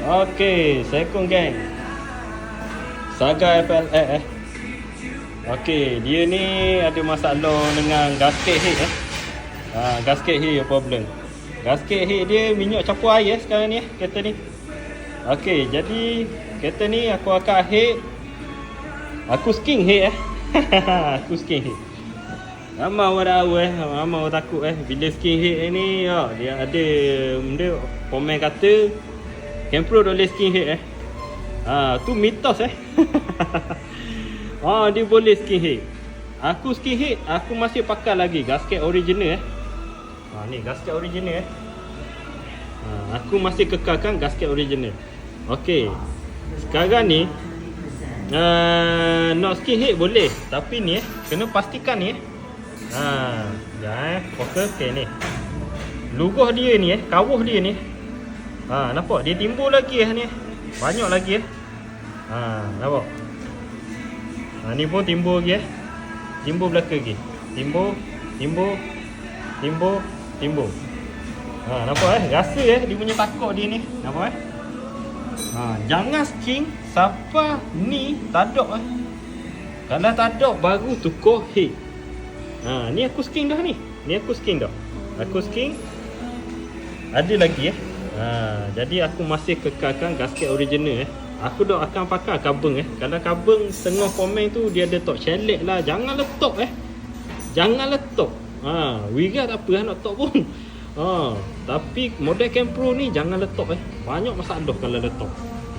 Okey, Assalamualaikum geng. Saga FLX eh. Okey, dia ni ada masalah dengan gasket head eh. Ha, gasket head problem. Gasket head dia minyak campur air eh, sekarang ni eh, kereta ni. Okey, jadi kereta ni aku akan head Aku skin head eh. aku skin head. Ramai orang tahu eh, ramai orang takut eh bila skin head ni oh, dia ada benda komen kata Kempro boleh skin head eh. Ha, tu mitos eh. ha, dia boleh skin head. Aku skin head, aku masih pakai lagi gasket original eh. Ha, ni gasket original eh. Ha, aku masih kekalkan gasket original. Okey. Sekarang ni uh, nak skin head boleh, tapi ni eh kena pastikan ni eh. Ha, jangan eh. Fokus okay, ni. Luguh dia ni eh, kawuh dia ni. Ha, nampak dia timbul lagi eh ni. Banyak lagi eh. Ha, nampak. Ha, ni pun timbul lagi eh. Timbul belakang lagi. Timbul, timbul, timbul, timbul. Ha, nampak eh? Rasa eh dia punya takut dia ni. Nampak eh? Ha, jangan skin siapa ni tadok eh. Kalau tadok baru tukar head. Ha, ni aku skin dah ni. Ni aku skin dah. Aku skin ada lagi eh. Ha, jadi aku masih kekalkan gasket original eh. Aku dah akan pakai kabeng eh. Kalau kabeng tengah komen tu dia ada tok celek lah. Jangan letak eh. Jangan letak. Ha, Wiga tak apa nak letak pun. Ha, tapi model Cam Pro ni jangan letak eh. Banyak masalah kalau letak.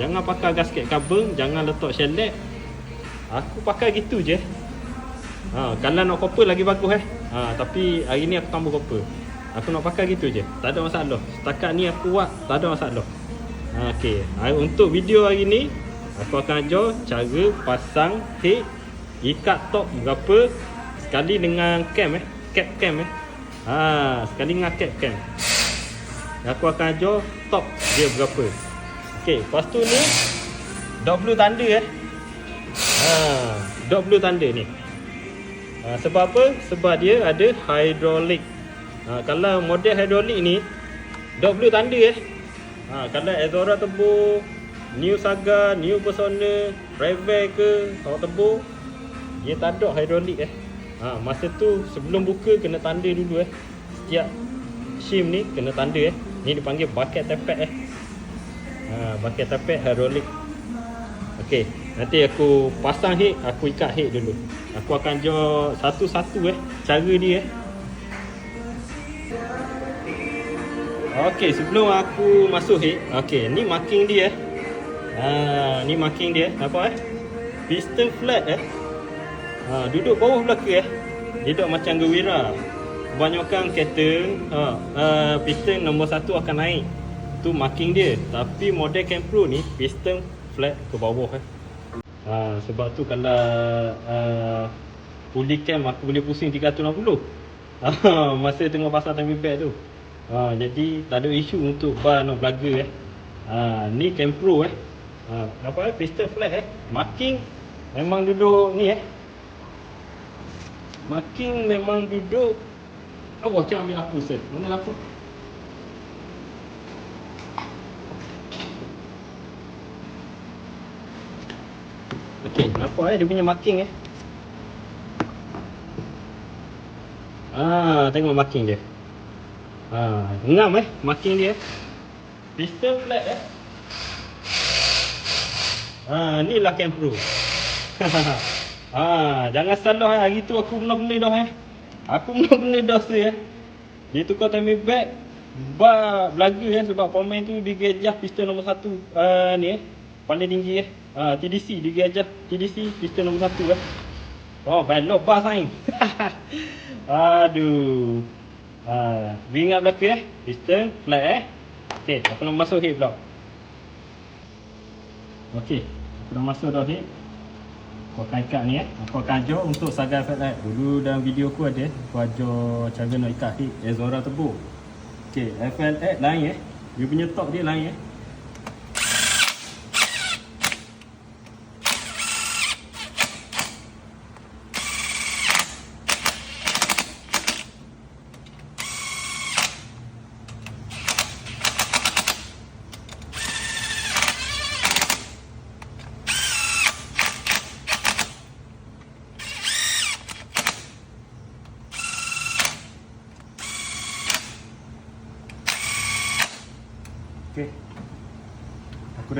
Jangan pakai gasket kabeng, jangan letak celek. Aku pakai gitu je. Ha, kalau nak copper lagi bagus eh. Ha, tapi hari ni aku tambah copper. Aku nak pakai gitu je. Tak ada masalah. Setakat ni aku buat, tak ada masalah. Ha, okay. Ha, untuk video hari ni, aku akan ajar cara pasang head ikat top berapa sekali dengan cam eh. Cap cam eh. Ha, sekali dengan cap cam. Aku akan ajar top dia berapa. Okay, lepas tu ni dot blue tanda eh. Ha, dot blue tanda ni. Ha, sebab apa? Sebab dia ada hydraulic Ha, kalau model hidrolik ni dot blue tanda eh. Ha, kalau Ezora tebu, New Saga, New Persona, Prevail ke, awak tebu, dia tak ada hidrolik eh. Ha, masa tu sebelum buka kena tanda dulu eh. Setiap shim ni kena tanda eh. Ni dipanggil bucket tepek eh. Ha, bucket tepek hidrolik. Okey, nanti aku pasang head, aku ikat head dulu. Aku akan jual satu-satu eh cara dia eh. Okey, sebelum aku masuk hit, okey, ni marking dia eh. Ha, ni marking dia, nampak eh? Piston flat eh. Ha, duduk bawah belakang eh. Dia duduk macam gewira. Kebanyakan kereta, ha, uh, piston nombor satu akan naik. Tu marking dia. Tapi model Campro ni, piston flat ke bawah eh. Ha, sebab tu kalau uh, pulih cam aku boleh pusing 360. Ha, masa tengah pasang timing bag tu. Ha, jadi tak ada isu untuk bar no belaga eh. Ha, ni Campro eh. Ha, nampak eh piston flat eh. Marking memang duduk ni eh. Marking memang duduk Oh, macam ambil lampu Ustaz. Mana lampu? Okey, nampak eh dia punya marking eh. Ah, tengok marking dia. Ha, ngam eh marking dia. Piston flat eh. Ha, ni lah Cam Pro. ha, jangan salah eh. Hari tu aku pernah beli dah eh. Aku pernah beli dah tu eh. Dia tukar timing bag. Ba belaga eh sebab komen tu dia gajah piston nombor satu uh, ni eh. Paling tinggi eh. Ha, TDC dia gajah TDC piston nombor satu eh. Oh, belok bas saing. Aduh. Ha, ring up belakang eh. Piston flat eh. Okey, aku nak masuk hip pula. Okey, aku dah masuk dah hip. Aku akan ikat ni eh. Aku akan ajar untuk saga flat Dulu dalam video aku ada aku ajar cara nak ikat hip Ezora tebu. Okey, FLX lain eh. Dia punya top dia lain eh.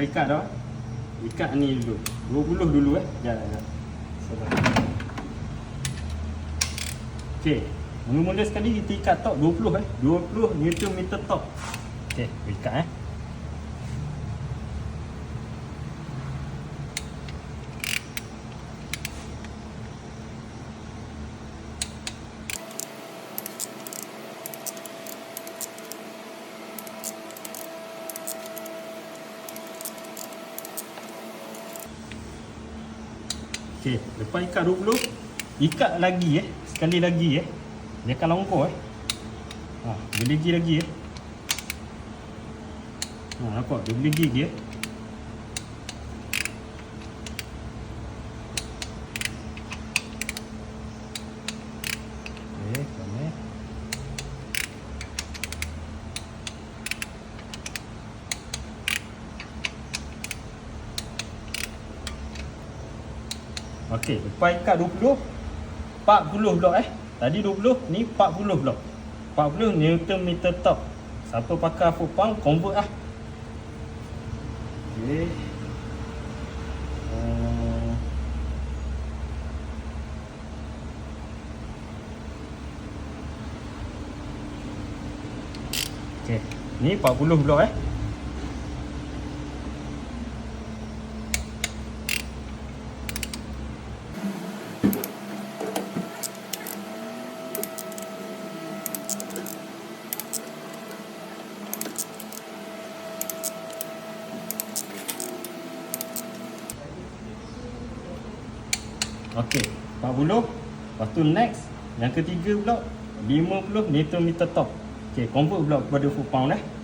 Dah ikat dah. Ikat ni dulu. 20 dulu eh. Jangan. Sabar. Okey. Mula-mula sekali kita ikat top 20 eh. 20 Newton meter top. Aku ikat eh. Okey, lepas ikat 20, ikat lagi eh. Sekali lagi eh. Dia akan longkor eh. Ha, dia lagi lagi eh. Ha, nampak? Dia boleh gigi eh. Okey, sama eh. Okey, lepas ikat 20 40 blok eh. Tadi 20, ni 40 blok. 40 Newton meter top. Siapa pakai full pound convert lah. Okey. Uh, Okey, ni 40 blok eh. Okey, 40. Lepas tu next, yang ketiga pula 50 Newton meter top. Okey, convert pula kepada full pound eh. 50.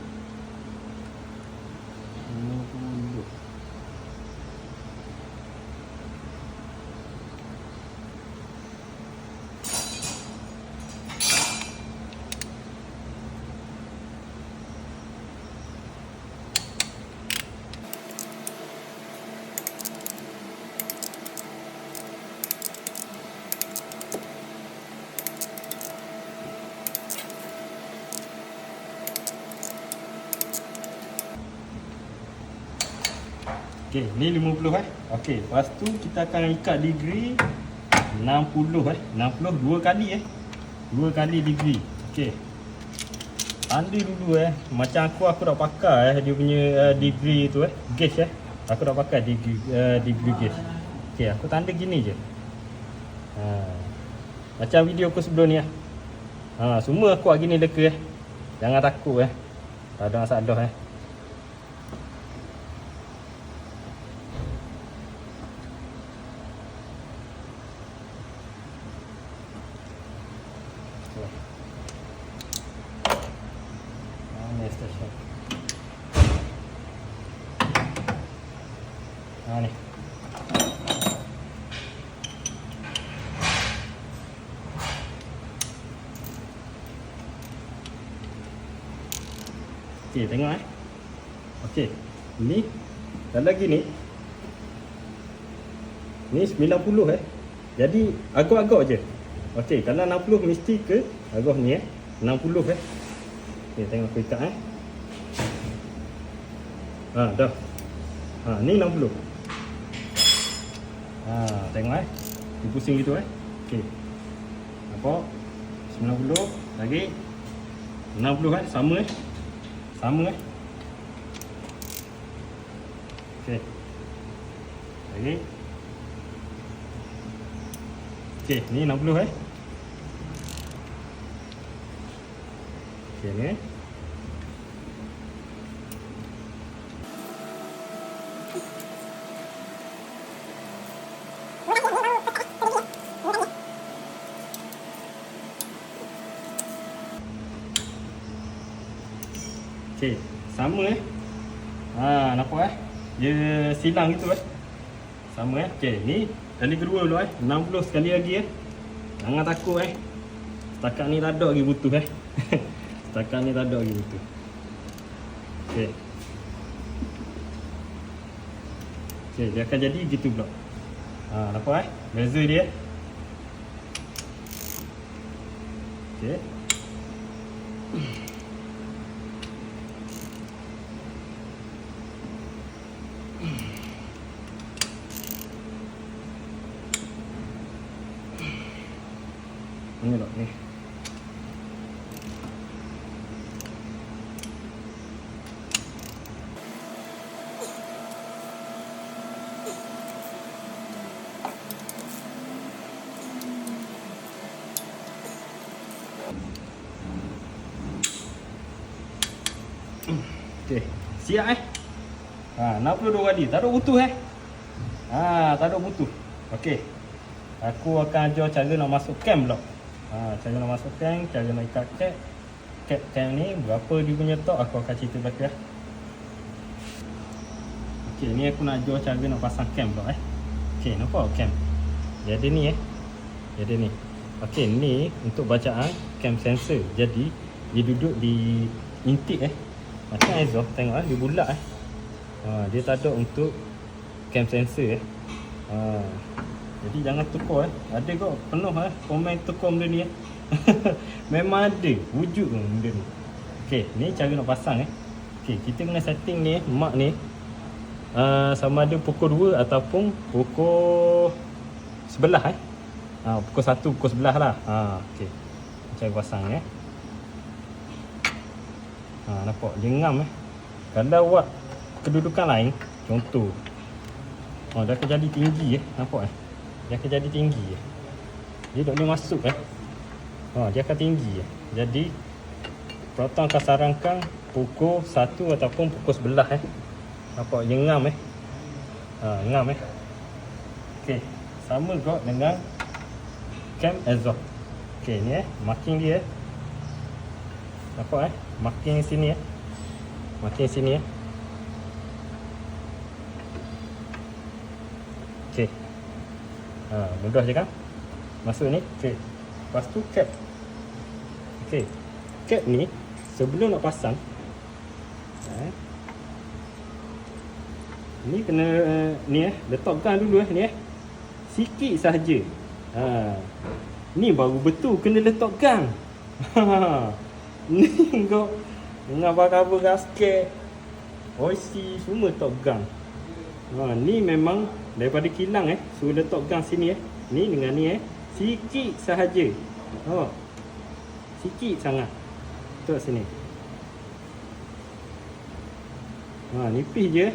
Okey, ni 50 eh. Okey, lepas tu kita akan ikat degree 60 eh. 60 dua kali eh. Dua kali degree. Okey. Tanda dulu eh. Macam aku aku dah pakai eh dia punya uh, degree tu eh. Gauge eh. Aku dah pakai degree uh, degree gauge. Okey, aku tanda gini je. Ha. Macam video aku sebelum ni eh. Ha, semua aku buat gini leka eh. Jangan takut eh. Tak ada masalah eh. Mana station? Ha ni. Okey, tengok eh. Okey. Ni dan lagi ni. Ni 90 eh. Jadi agak-agak je. Okey, kalau 60 mesti ke agak ni eh. 60 eh. Okey, tengok ikat eh. Ha, dah. Ha, ni 60. Ha, tengok eh. Dia pusing gitu eh. Okey. Nampak? 90 lagi. 60 eh, sama eh. Sama eh. Okey. Lagi. Okey, ni 60 eh. Okey ni. Okey, sama eh. Ha, nampak eh? Dia silang gitu eh. Sama eh. Okey, ni kali kedua dulu eh. 60 sekali lagi eh. Jangan takut eh. Setakat ni tak ada lagi butuh eh. Setakat ni tak ada lagi butuh. Okey. Okey, dia akan jadi gitu pula. Ha, nampak eh? Beza dia. Okey. Ni dok ni. Okey, siap eh. Ha, 62 kali. Taruh butuh eh. Ha, taruh butuh. Okey. Aku akan ajar cara nak masuk cam pula. Ha, cara nak masuk cam, cara nak ikat cap. Cap cam ni berapa dia punya tok aku akan cerita belakang. Okey, ni aku nak ajar cara nak pasang cam pula eh. Okey, nampak cam. Dia ada ni eh. Dia ada ni. Okey, ni untuk bacaan cam sensor. Jadi dia duduk di intik eh. Macam exhaust tengok eh, dia bulat eh. Ha, dia tak ada untuk cam sensor eh. Ha, jadi jangan tukar eh. Ada kok penuh eh komen tukar benda ni eh. Memang ada wujud pun benda ni. Okey, ni cara nak pasang eh. Okey, kita kena setting ni mak ni uh, sama ada pukul 2 ataupun pukul sebelah eh. Ha, pukul 1 pukul sebelah lah. Ha, okey. Cara pasang eh. Ha, nampak dia ngam eh. Kalau buat kedudukan lain, contoh. Oh, akan jadi tinggi eh. Nampak eh. Dia akan jadi tinggi. Dia tak boleh masuk eh. Oh, dia akan tinggi. Jadi Proton akan sarankan pukul 1 ataupun pukul sebelah eh. Nampak dia ngam eh. Ha, ngam eh. Okey, sama juga dengan cam exhaust. Okey, ni eh, marking dia eh. Nampak eh? Marking sini eh. Marking sini eh. Ha, mudah je kan? Masuk ni. Okey. Lepas tu cap. Okey. Cap ni sebelum nak pasang eh, ni kena uh, ni eh letakkan dulu eh ni eh. Sikit sahaja. Ha. Ni baru betul kena letakkan. Ha. Ni kau dengan cover gasket. OC semua Top Gun. Ha, ni memang daripada kilang eh. Suruh letak gang sini eh. Ni dengan ni eh. Sikit sahaja. Oh. Sikit sangat. Letak sini. Ha, nipis je eh.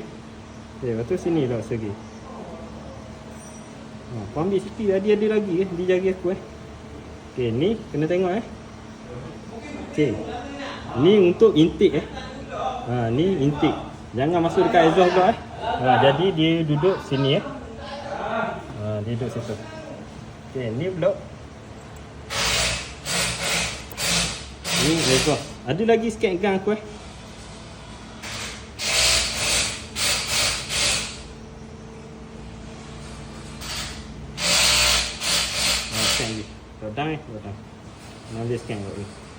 Okay, lepas tu sini lah segi. Ha, aku ambil sikit tadi ada lagi eh. Di jari aku eh. Okay, ni kena tengok eh. Okay. Ni untuk intake eh. Ha, ni intake. Jangan masuk dekat exhaust pula eh. Ha, jadi dia duduk sini eh. Ha, dia duduk situ. Okay, ni pula. Ni exhaust. Ada lagi sikit gang aku eh. Ha. Rodang eh, rodang. Nanti scan kat ni.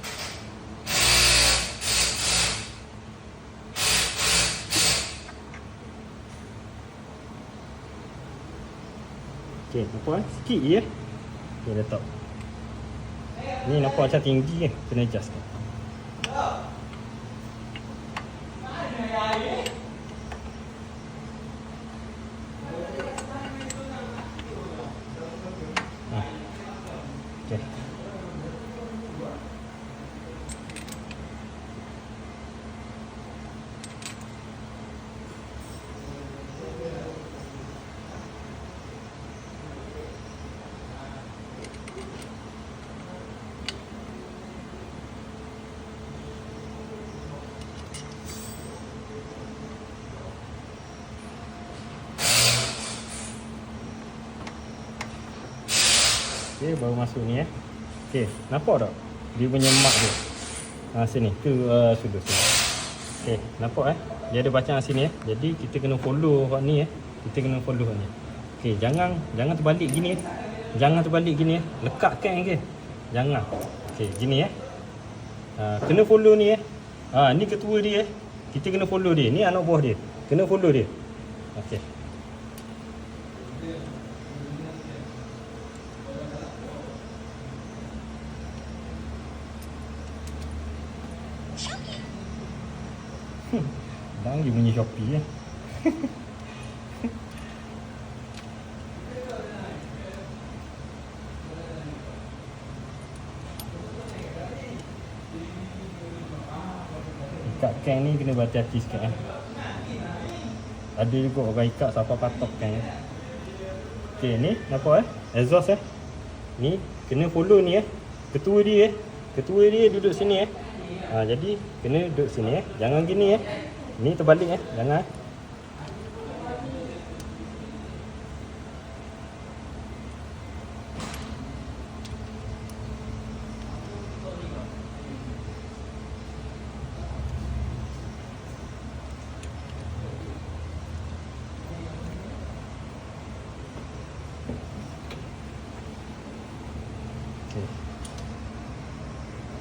Okey, nampak eh? Sikit je eh. Okey, letak. Ni nampak macam tinggi eh. Kena adjust kan. Okey, baru masuk ni eh. Okey, nampak tak? Dia punya mark dia. Ha, sini. Tu uh, sudut sini. Okey, nampak eh? Dia ada bacaan sini eh. Jadi kita kena follow kat ni eh. Kita kena follow kat ni. Okey, jangan jangan terbalik gini eh. Jangan terbalik gini eh. Lekatkan ke. Jangan. Okey, gini eh. Ha, kena follow ni eh. Ha, ni ketua dia eh. Kita kena follow dia. Ni anak buah dia. Kena follow dia. Okey. sekarang you punya Shopee ya. ikat kain ni kena berhati-hati sikit eh. Ada juga orang ikat siapa patok kain. Eh. Okey ni apa eh? Exhaust eh. Ni kena follow ni eh. Ketua dia eh. Ketua dia duduk sini eh. Ha, jadi kena duduk sini eh. Jangan gini eh. Ni terbalik eh. Jangan eh.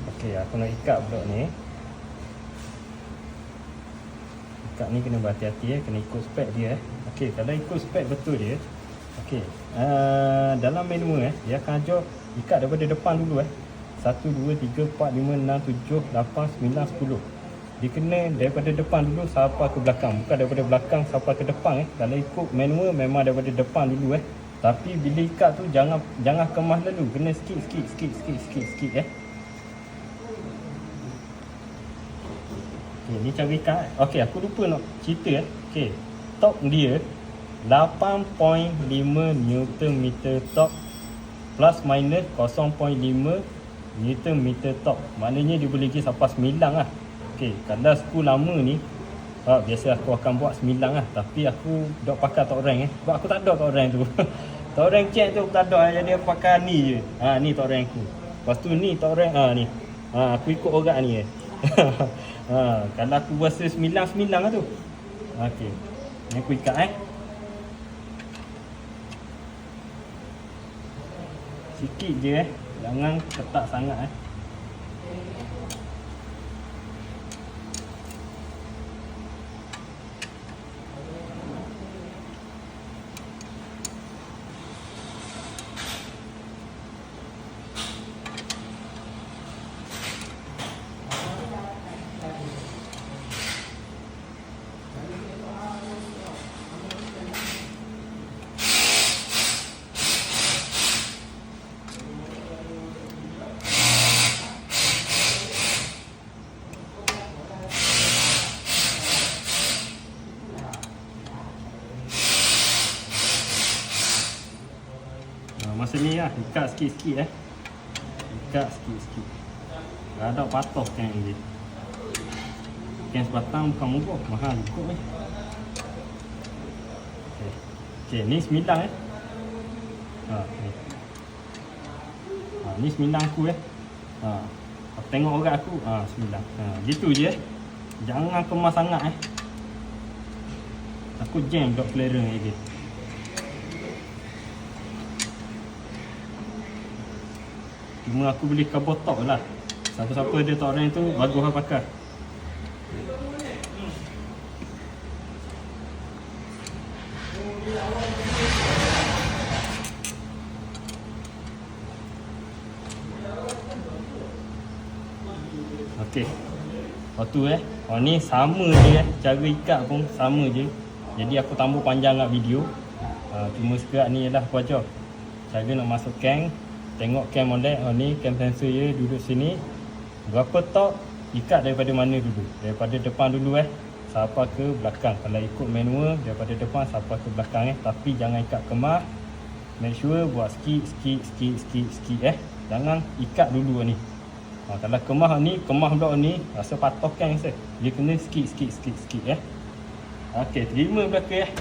Okey, aku nak ikat blok ni. Ikat ni kena berhati-hati eh, kena ikut spek dia eh. Okey, kalau ikut spek betul dia. Okey. Uh, dalam manual eh, dia akan ajar ikat daripada depan dulu eh. 1 2 3 4 5 6 7 8 9 10. Dia kena daripada depan dulu sampai ke belakang. Bukan daripada belakang sampai ke depan eh. Kalau ikut manual memang daripada depan dulu eh. Tapi bila ikat tu jangan jangan kemas lalu. Kena sikit sikit sikit sikit sikit sikit eh. Okay, ni ikat. eh. Okey, aku lupa nak cerita eh. Okey. Top dia 8.5 Newton meter top plus minus 0.5 Newton meter top. Maknanya dia boleh pergi sampai 9 lah. Okey, kalau skru lama ni Ah, biasa aku akan buat 9 lah Tapi aku dok pakai top rank eh Sebab aku tak ada top rank tu Top rank check tu aku tak ada eh. Jadi aku pakai ni je ha, Ni top rank aku Lepas tu ni top rank ha, ni ha, Aku ikut orang ni eh ha, Kalau aku rasa 9-9 lah tu. Okey. Ni aku ikat eh. Sikit je eh. Jangan ketat sangat eh Ha, masa ni lah, ikat sikit-sikit eh. Ikat sikit-sikit. Ada patoh kan dia. Kan sebatang bukan murah, mahal ikut eh. Okay, okay ni sembilan eh. Ha, ni. ha, ni sembilan aku eh. Ha, aku tengok orang aku, ha, sembilan. Ha, Gitu je eh. Jangan kemas sangat eh. Aku jam dot clearance lagi Cuma aku beli kabel top lah. Siapa-siapa dia top rank tu Bagus lah pakai. Okey. Lepas tu eh Oh ni sama je eh. Cara ikat pun sama je. Jadi aku tambah panjang kat video. Uh, Cuma sekarang ni lah aku ajar. Cara nak masuk cam Tengok cam molek Oh ni cam sensor je duduk sini. Berapa top Ikat daripada mana dulu? Daripada depan dulu eh. Sampai ke belakang. Kalau ikut manual Daripada depan sampai ke belakang eh. Tapi jangan ikat kemah. Make sure buat sikit sikit sikit sikit sikit eh. Jangan ikat dulu ni. Ha, Kalau kemah ni Kemah blok ni Rasa patokan saya Dia kena sikit sikit sikit sikit eh. Okey terima belakang eh